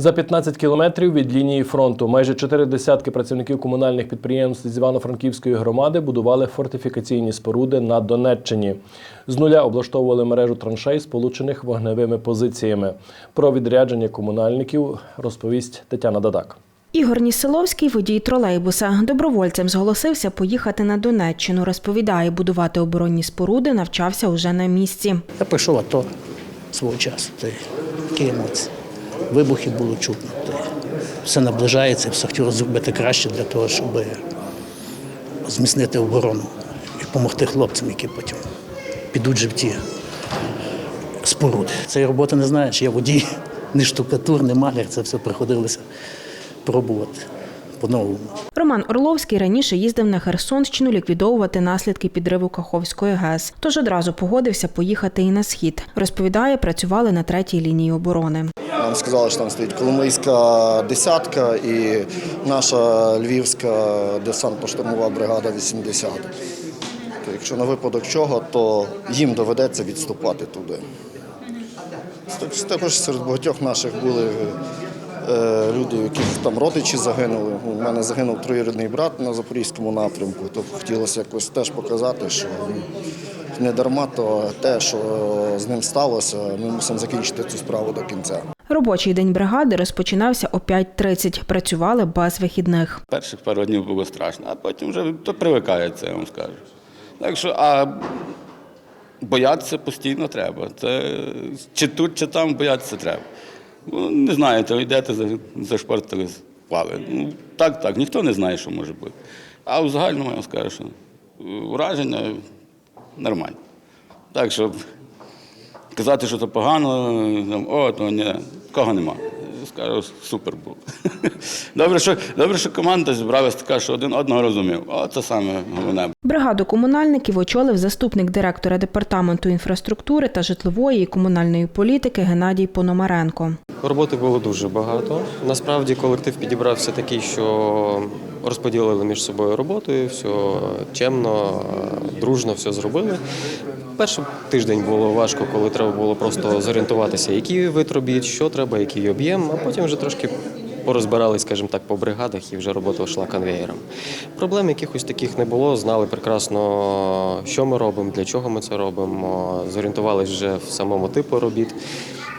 За 15 кілометрів від лінії фронту майже чотири десятки працівників комунальних підприємств з Івано-Франківської громади будували фортифікаційні споруди на Донеччині. З нуля облаштовували мережу траншей, сполучених вогневими позиціями. Про відрядження комунальників розповість Тетяна Дадак. Ігор Нісиловський, водій тролейбуса, добровольцем зголосився поїхати на Донеччину. Розповідає, будувати оборонні споруди навчався уже на місці. Я пішов АТО свого часу. Емоції. Вибухи було чутно. Все наближається, все хотілося зробити краще для того, щоб зміцнити оборону і допомогти хлопцям, які потім підуть же в ті споруди. Цієї роботи не знаєш, я водій, не штукатур, не маляр, це все приходилося пробувати по-новому. Роман Орловський раніше їздив на Херсонщину ліквідовувати наслідки підриву Каховської ГЕС. Тож одразу погодився поїхати і на схід. Розповідає, працювали на третій лінії оборони. Нам сказали, що там стоїть Коломийська десятка і наша Львівська десантно-штурмова бригада 80. То якщо на випадок чого, то їм доведеться відступати туди. Також серед багатьох наших були люди, яких там родичі загинули. У мене загинув троюрідний брат на запорізькому напрямку, то хотілося якось теж показати, що не дарма то те, що з ним сталося, ми мусимо закінчити цю справу до кінця. Робочий день бригади розпочинався о 5.30. Працювали без вихідних. Перших пару днів було страшно, а потім вже то привикається, я вам скажу. Так що, а боятися постійно треба. Це чи тут, чи там боятися треба. Ну, не знаєте, то йдете, за- зашпортили, впали. Ну, так, так, ніхто не знає, що може бути. А в загальному я скажу, що враження нормальне. Так, щоб казати, що це погано, о, то ні, такого нема. Скажу, супер було. Добре, що, добре, що команда зібралася така, що один одного розумів. О, це саме головне. Бригаду комунальників очолив заступник директора департаменту інфраструктури та житлової і комунальної політики Геннадій Пономаренко. Роботи було дуже багато. Насправді колектив підібрався такий, що розподілили між собою роботу, і все чемно, дружно все зробили. Перший тиждень було важко, коли треба було просто зорієнтуватися, який вид робіт, що треба, який об'єм, а потім вже трошки порозбирались, скажімо так, по бригадах і вже робота йшла конвеєром. Проблем якихось таких не було. Знали прекрасно, що ми робимо, для чого ми це робимо. Зорієнтувалися вже в самому типу робіт.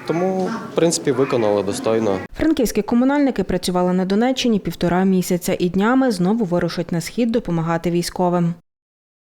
Тому, в принципі, виконали достойно. Франківські комунальники працювали на Донеччині півтора місяця і днями знову вирушать на схід допомагати військовим.